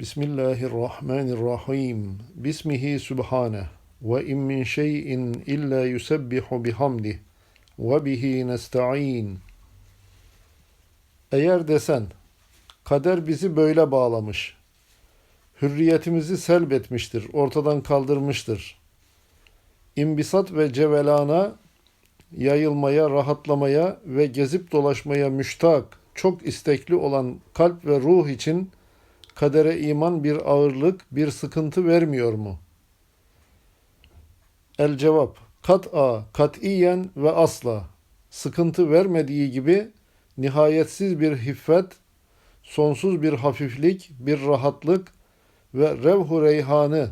Bismillahirrahmanirrahim. Bismihi subhaneh. Ve in min şeyin illa yusebbihu bihamdih. Ve bihi nesta'in. Eğer desen, kader bizi böyle bağlamış. Hürriyetimizi selbetmiştir, ortadan kaldırmıştır. İmbisat ve cevelana, yayılmaya, rahatlamaya ve gezip dolaşmaya müştak, çok istekli olan kalp ve ruh için kadere iman bir ağırlık, bir sıkıntı vermiyor mu? El cevap, kat'a, katiyen ve asla. Sıkıntı vermediği gibi nihayetsiz bir hiffet, sonsuz bir hafiflik, bir rahatlık ve revhu reyhanı,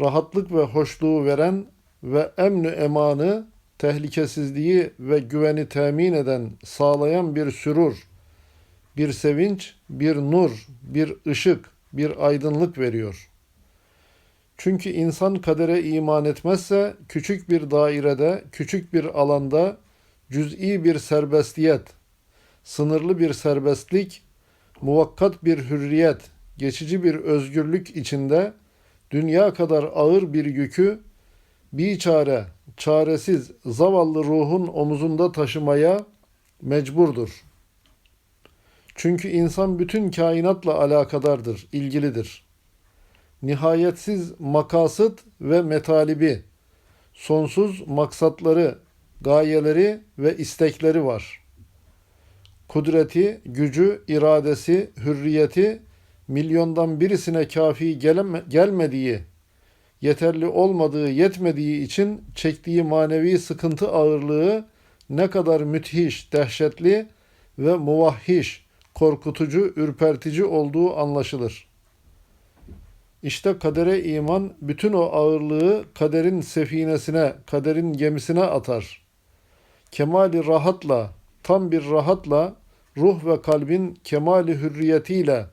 rahatlık ve hoşluğu veren ve emnü emanı, tehlikesizliği ve güveni temin eden, sağlayan bir sürur, bir sevinç, bir nur, bir ışık, bir aydınlık veriyor. Çünkü insan kadere iman etmezse küçük bir dairede, küçük bir alanda cüz'i bir serbestiyet, sınırlı bir serbestlik, muvakkat bir hürriyet, geçici bir özgürlük içinde dünya kadar ağır bir yükü biçare, çaresiz, zavallı ruhun omuzunda taşımaya mecburdur. Çünkü insan bütün kainatla alakadardır, ilgilidir. Nihayetsiz makasıt ve metalibi, sonsuz maksatları, gayeleri ve istekleri var. Kudreti, gücü, iradesi, hürriyeti milyondan birisine kafi geleme, gelmediği, yeterli olmadığı, yetmediği için çektiği manevi sıkıntı ağırlığı ne kadar müthiş, dehşetli ve muvahhiş, korkutucu, ürpertici olduğu anlaşılır. İşte kadere iman bütün o ağırlığı kaderin sefinesine, kaderin gemisine atar. Kemali rahatla, tam bir rahatla, ruh ve kalbin kemali hürriyetiyle,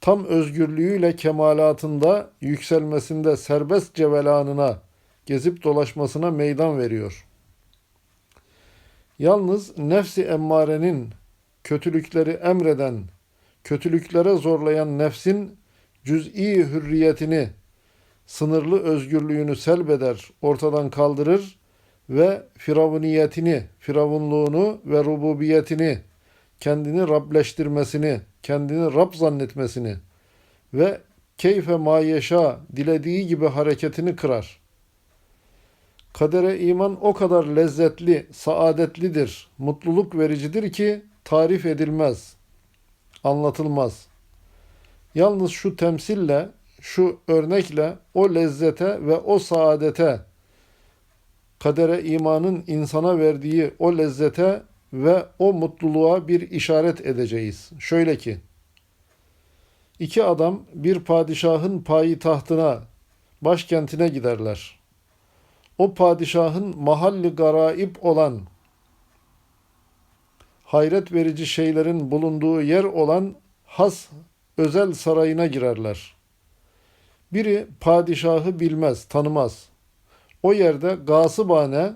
tam özgürlüğüyle kemalatında, yükselmesinde serbest cevelanına, gezip dolaşmasına meydan veriyor. Yalnız nefsi emmarenin kötülükleri emreden, kötülüklere zorlayan nefsin cüz'i hürriyetini, sınırlı özgürlüğünü selbeder, ortadan kaldırır ve firavuniyetini, firavunluğunu ve rububiyetini, kendini Rableştirmesini, kendini Rab zannetmesini ve keyfe mayeşa dilediği gibi hareketini kırar. Kadere iman o kadar lezzetli, saadetlidir, mutluluk vericidir ki tarif edilmez, anlatılmaz. Yalnız şu temsille, şu örnekle o lezzete ve o saadete, kadere imanın insana verdiği o lezzete ve o mutluluğa bir işaret edeceğiz. Şöyle ki, iki adam bir padişahın payi tahtına, başkentine giderler. O padişahın mahalli garaip olan, hayret verici şeylerin bulunduğu yer olan has özel sarayına girerler. Biri padişahı bilmez, tanımaz. O yerde gasıbane,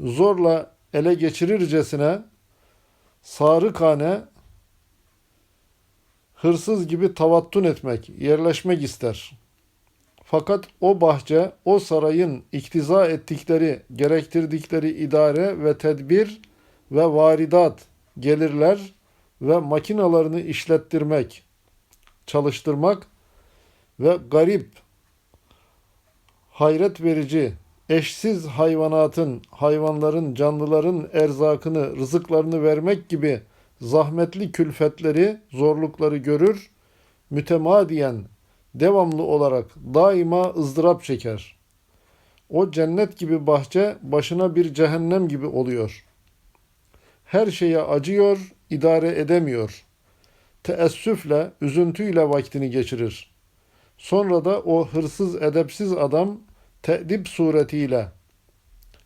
zorla ele geçirircesine, sarıkane, hırsız gibi tavattun etmek, yerleşmek ister. Fakat o bahçe, o sarayın iktiza ettikleri, gerektirdikleri idare ve tedbir ve varidat, gelirler ve makinalarını işlettirmek, çalıştırmak ve garip, hayret verici, eşsiz hayvanatın, hayvanların, canlıların erzakını, rızıklarını vermek gibi zahmetli külfetleri, zorlukları görür, mütemadiyen, devamlı olarak daima ızdırap çeker. O cennet gibi bahçe başına bir cehennem gibi oluyor. Her şeye acıyor, idare edemiyor. Teessüfle, üzüntüyle vaktini geçirir. Sonra da o hırsız, edepsiz adam te'dip suretiyle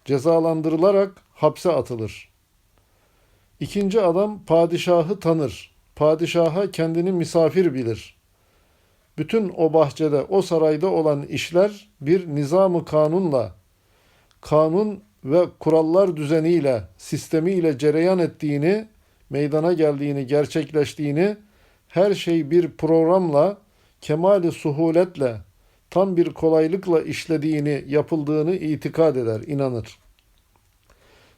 cezalandırılarak hapse atılır. İkinci adam padişahı tanır. Padişaha kendini misafir bilir. Bütün o bahçede, o sarayda olan işler bir nizamı kanunla, kanun ve kurallar düzeniyle, sistemiyle cereyan ettiğini, meydana geldiğini, gerçekleştiğini her şey bir programla, kemali suhuletle, tam bir kolaylıkla işlediğini, yapıldığını itikad eder, inanır.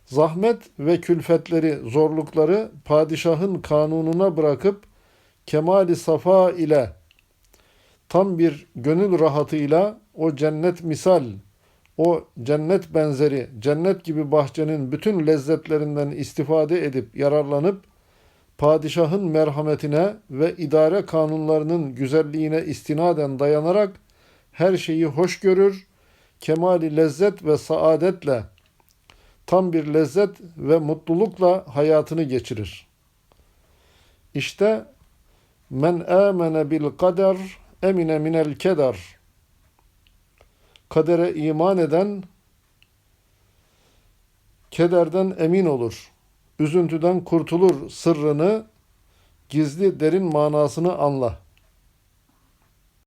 Zahmet ve külfetleri, zorlukları padişahın kanununa bırakıp kemali safa ile tam bir gönül rahatıyla o cennet misal, o cennet benzeri, cennet gibi bahçenin bütün lezzetlerinden istifade edip yararlanıp padişahın merhametine ve idare kanunlarının güzelliğine istinaden dayanarak her şeyi hoş görür, kemali lezzet ve saadetle tam bir lezzet ve mutlulukla hayatını geçirir. İşte men amene bil kader emine minel keder. Kadere iman eden kederden emin olur. Üzüntüden kurtulur sırrını, gizli derin manasını anla.